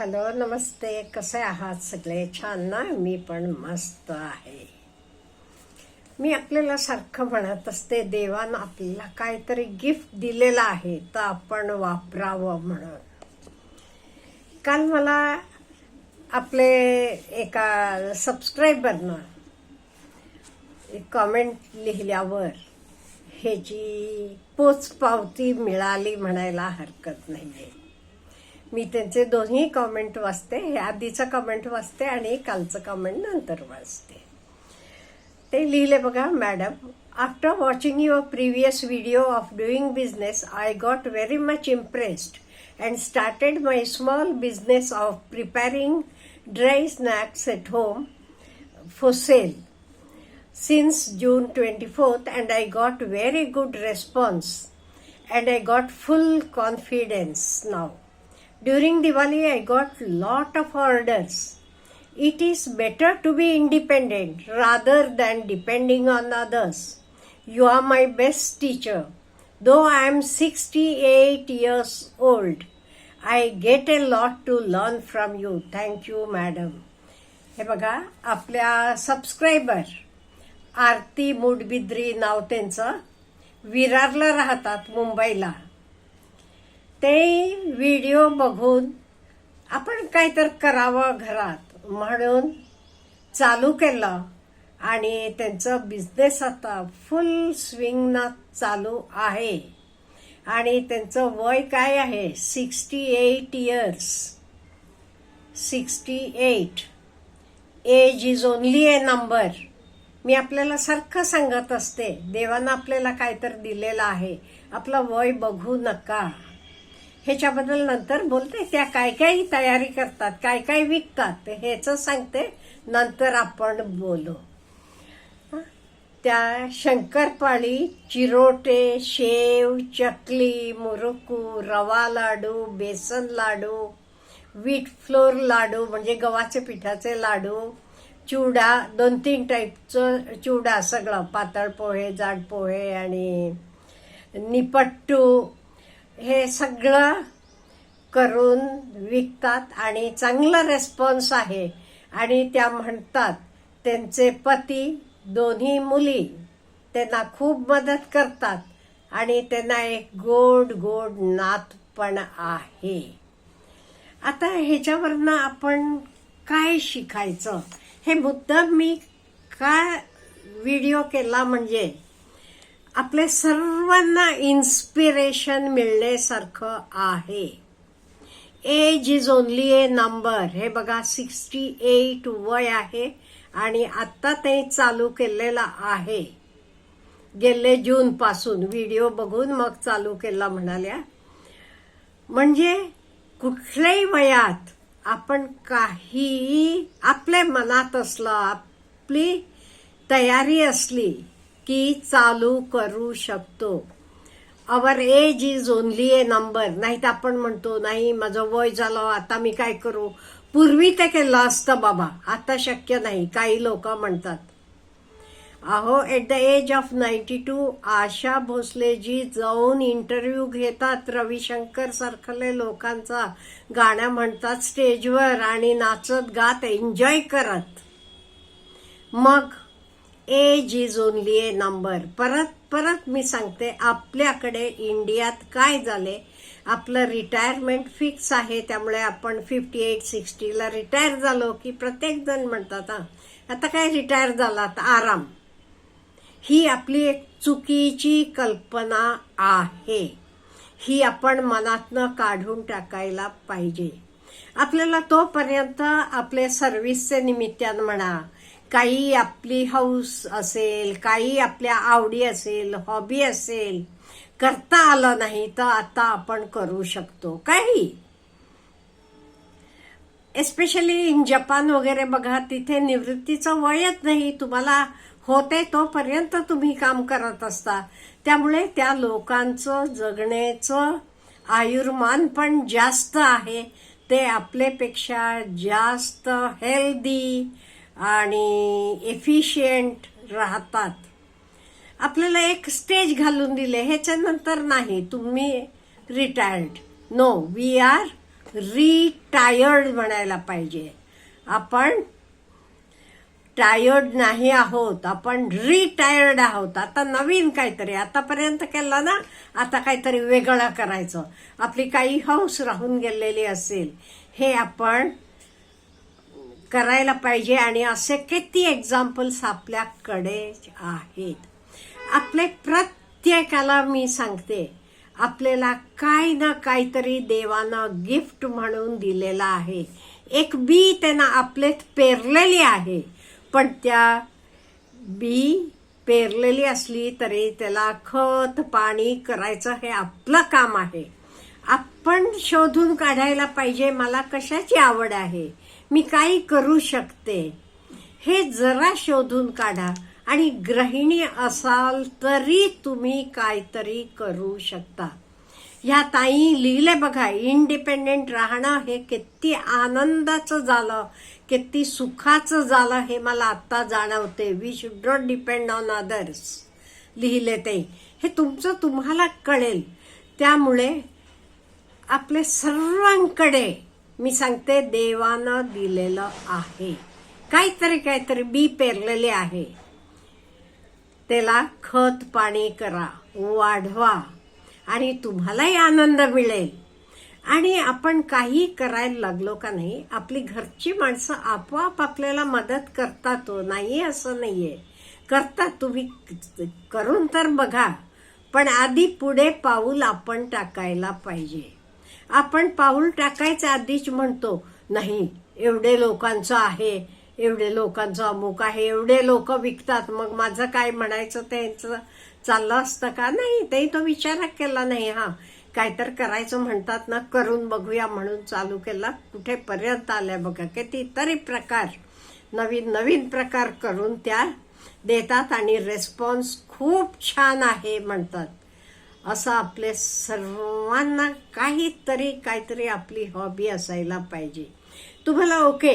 Hello नमस्ते. कसे आहात सगळे? छान ना? मी पण मस्त आहे. मी आपल्याला सारखं म्हणत असते देवानं आपल्याला काहीतरी गिफ्ट दिलेलं आहे तर आपण वापरावं म्हणून. काल मला आपले एका सबस्क्रायबरनं एक कॉमेंट लिहिल्यावर ह्याची पोचपावती मिळाली म्हणायला हरकत नाही आहे मी त्यांचे दोन्ही कमेंट वाचते हे आधीचं कमेंट वाचते आणि कालचं कमेंट नंतर वाचते. ते लिहिले बघा madam after watching your previous video of doing business I got very much impressed and started my small business of preparing dry snacks at home for sale since June twenty fourth and I got very good response and I got full confidence now During Diwali I got lot of orders. It is better to be independent rather than depending on others. You are my best teacher. Though I am 68 years old, I get a lot to learn from you. Thank you, madam. हे बघा आपल्या subscriber आरती मुडबिद्री नाव त्यांचं विरारला राहतात मुंबईला ते video बघून आपण काहीतरी करावं घरात म्हणून चालू केलं. आणि त्यांचं बिझनेस आता फुल स्विंगना चालू आहे. आणि त्यांचं वय काय आहे? Sixty eight years sixty eight age is only a number मी आपल्याला सारखं सांगत असते. देवानं आपल्याला काहीतरी दिलेलं आहे. आपलं वय बघू नका. ह्याच्याबद्दल नंतर बोलते. त्या काय काय तयारी करतात काय काय विकतात ह्याच सांगते. नंतर आपण बोलू. त्या शंकरपाळी चिरोटे शेव चकली मुरुकू रवा लाडू बेसन लाडू व्हीट फ्लोर लाडू म्हणजे गव्हाचे पिठाचे लाडू चिवडा दोन तीन टाईपचं चिवडा सगळं पातळ पोहे जाड पोहे आणि निपट्टू हे सगळं करून विकतात आणि चांगला रेस्पॉन्स आहे. आणि त्या म्हणतात त्यांचे पती दोन्ही मुली त्यांना खूप मदत करतात आणि त्यांना एक गोड गोड नात पण आहे. आता ह्याच्यावरनं आपण काय शिकायचं? हे मुद्दाम मी का व्हिडिओ केला म्हणजे आपल्या सर्वांना इन्स्पिरेशन मिळण्यासारखं आहे. Age is only a number हे बघा सिक्स्टी एट वय आहे आणि आत्ता ते चालू केलेलं आहे. गेले जूनपासून व्हिडिओ बघून मग चालू केला म्हणाल्या. म्हणजे कुठल्याही वयात आपण काही आपल्या मनात असलं आपली तयारी असली की चालू करू शकतो. Our age is only a number नाही तर आपण म्हणतो नाही माझं वय झालं आता मी काय करू? पूर्वी ते केलं असतं बाबा. आता शक्य नाही. काही लोक म्हणतात अहो at the age of ninety two Asha Bhosaleji जाऊन इंटरव्ह्यू घेतात. रविशंकर सारखले लोकांचा गाणं म्हणतात स्टेजवर आणि नाचत गात एन्जॉय करत. मग age is only a number परत परत मी सांगते आपल्याकडे इंडियात काय झाले? आपलं रिटायरमेंट फिक्स आहे त्यामुळे आपण फिफ्टी एट सिक्स्टीला रिटायर झालो की प्रत्येक जण म्हणतात हा आता काय रिटायर झाला आता आराम. ही आपली एक चुकीची कल्पना आहे. ही आपण मनातनं काढून टाकायला पाहिजे. आपल्याला तोपर्यंत आपले सर्व्हिसचे निमित्तान म्हणा काही आपली हाऊस असेल काही आपल्या आवडी असेल हॉबी असेल करता आलं नाही तर आता आपण करू शकतो. काही. एस्पेशली इन जपान वगैरे बघा तिथे निवृत्तीचं वयच नाही. तुम्हाला होते तोपर्यंत तुम्ही काम करत असता. त्यामुळे त्या लोकांचं जगण्याचं आयुर्मान पण जास्त आहे. ते आपल्यापेक्षा जास्त हेल्दी आणि एफिशियंट राहतात. आपल्याला एक स्टेज घालून दिले ह्याच्यानंतर नाही तुम्ही retired no we are retired म्हणायला पाहिजे. आपण टायर्ड नाही आहोत आपण रिटायर्ड आहोत. आता नवीन काहीतरी आतापर्यंत केलं ना आता काहीतरी वेगळं करायचं. आपली काही हौस राहून गेलेली असेल हे आपण करायला पाहिजे. आणि असे किती एक्झाम्पल्स आपल्याकडे आहेत. आपले प्रत्येकाला मी सांगते आपल्याला काही ना काहीतरी देवानं गिफ्ट म्हणून दिलेलं आहे. एक बी त्यांना आपलेत पेरलेली आहे. पण त्या बी पेरलेली असली तरी त्याला खत पाणी करायचं हे आपलं काम आहे. आपण शोधून काढायला पाहिजे मला कशाची आवड आहे? मी काही करू शकते? हे जरा शोधून काढा आणि गृहिणी असाल तरी तुम्ही काहीतरी करू शकता. ह्या ताई लिहिले बघा इंडिपेंडेंट राहणं हे किती आनंदाचं झालं. किती सुखाचं झालं हे मला आत्ता जाणवते. We should not depend on others लिहिले ते. हे तुमचं तुम्हाला कळेल. त्यामुळे आपले सर्वांकडे मी सांगते देवानं दिलेलं आहे. काहीतरी काहीतरी बी पेरलेले आहे. त्याला खत पाणी करा वाढवा. आणि तुम्हालाही आनंद मिळेल. आणि आपण काही करायला लागलो का नाही आपली घरची माणसं आपोआप आपल्याला मदत करतात हो. नाही असं नाही आहे करतात तुम्ही करून तर बघा पण आधी पुढे पाऊल आपण टाकायला पाहिजे. आपण पाऊल टाकायचं आधीच म्हणतो नाही एवढे लोकांचं आहे एवढे लोकांचं अमुक आहे एवढे लोक विकतात मग माझं काय म्हणायचं त्यांचं चाललं असतं का? नाही ते तो विचार केला नाही हा. काय तर करायचं म्हणतात ना करून बघूया म्हणून चालू केला. कुठेपर्यंत आल्या बघा कितीतरी प्रकार नवीन नवीन प्रकार करून त्या देतात आणि रेस्पॉन्स खूप छान आहे म्हणतात. असं आपले सर्वांना काहीतरी काहीतरी आपली हॉबी असायला पाहिजे. तुम्हाला ओके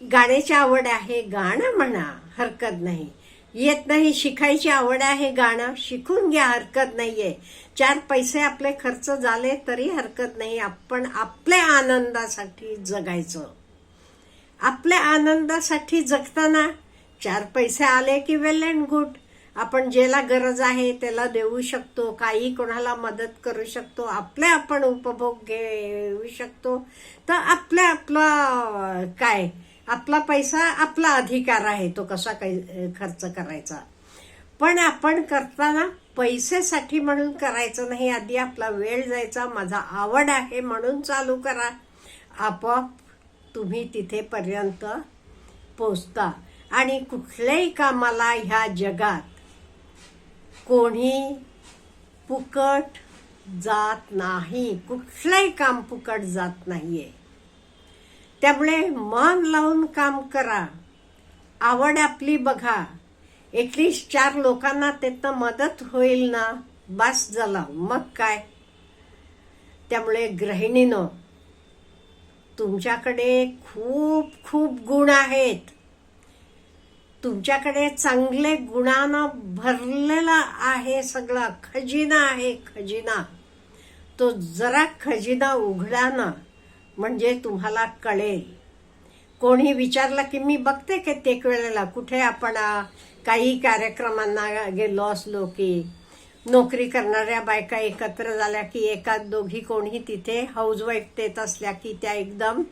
गाण्याची आवड आहे गाणं म्हणा हरकत नाही. येत नाही शिकायची आवड आहे गाणं. शिकून घ्या हरकत नाहीये. चार पैसे आपले खर्च झाले तरी हरकत नाही. आपण आपल्या आनंदासाठी जगायचं. आपल्या आनंदासाठी जगताना चार पैसे आले की वेल अँड गुड आपण ज्याला गरज आहे त्याला देऊ शकतो. काही कोणाला मदत करू शकतो. आपले आपण उपभोग घेऊ शकतो. तर आपल्या आपलं काय? आपला पैसा आपला अधिकार आहे तो कसा काही खर्च करायचा. पण आपण करताना पैसेसाठी म्हणून करायचं नाही आधी आपला वेळ जायचा माझा आवड आहे म्हणून चालू करा. आपोआप तुम्ही तिथेपर्यंत पोचता आणि कुठल्याही कामाला ह्या जगात कोणी फुकट जात नाही. कुठलंही काम फुकट जात नाहीये. त्यामुळे मन लावून काम करा. आवड आपली बघा. एटलीस्ट चार लोकांना त्यातनं मदत होईल ना? बस झाला. मग काय? त्यामुळे गृहिणीनं तुमच्याकडे खूप खूप गुण आहेत. तुमच्याकडे चांगले गुणानं भरलेला आहे सगळा. खजिना आहे खजिना. तो जरा खजिना उघडा ना. म्हणजे तुम्हाला कळेल. कोणी विचारलं की मी बघते कित्येक वेळेला कुठे आपण काही कार्यक्रमांना गेलो असलो की नोकरी करणाऱ्या बायका एकत्र झाल्या की एका दोघी कोणी तिथे हाऊसवाईफ देत असल्या की त्या एकदम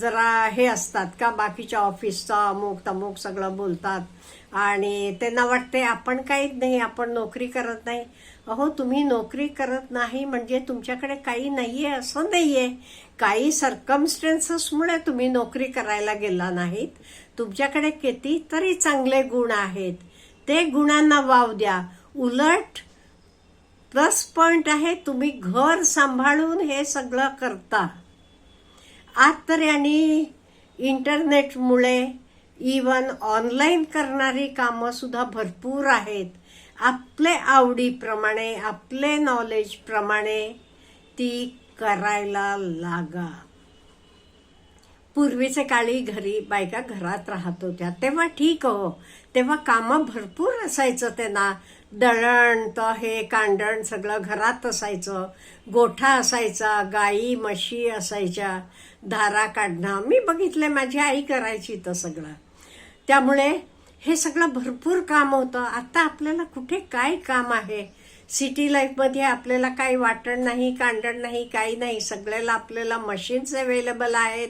जरा हे असतात का बाकीच्या ऑफिसचा अमुक तमुक सगळं बोलतात. आणि त्यांना वाटते आपण काहीच नाही आपण नोकरी करत नाही. अहो तुम्ही नोकरी करत नाही म्हणजे तुमच्याकडे काही नाही आहे असं नाही आहे काही सर्कमस्टन्सेसमुळे तुम्ही नोकरी करायला गेला नाहीत. तुमच्याकडे कितीतरी चांगले गुण आहेत. ते गुणांना वाव द्या. उलट प्लस पॉइंट आहे तुम्ही घर सांभाळून हे सगळं करता. आज तर यांनी इंटरनेटमुळे इवन ऑनलाईन करणारी कामंसुद्धा भरपूर आहेत. आपले आवडीप्रमाणे आपले नॉलेजप्रमाणे ती करायला लागा. पूर्वीचे काळी घरी बायका घरात राहत होत्या. तेव्हा ठीक हो. तेव्हा कामं भरपूर असायचं त्यांना. दळण तर हे कांडण सगळं घरात असायचं. गोठा असायचा गाई म्हशी असायच्या. धारा काढणं. मी बघितले माझी आई करायची तर सगळं. त्यामुळे हे सगळं भरपूर काम होतं. आता आपल्याला कुठे काय काम आहे? सिटी लाईफमध्ये आपल्याला काही वाटण नाही कांडण नाही काही नाही. सगळ्याला आपल्याला मशीन्स अवेलेबल आहेत.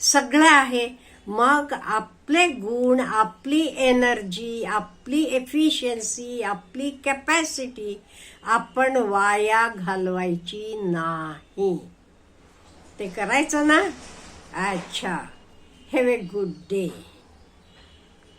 सगळं आहे. मग आपले गुण आपली एनर्जी आपली एफिशियन्सी आपली कॅपॅसिटी आपण वाया घालवायची नाही. ते करायचं ना? अच्छा. Have a good day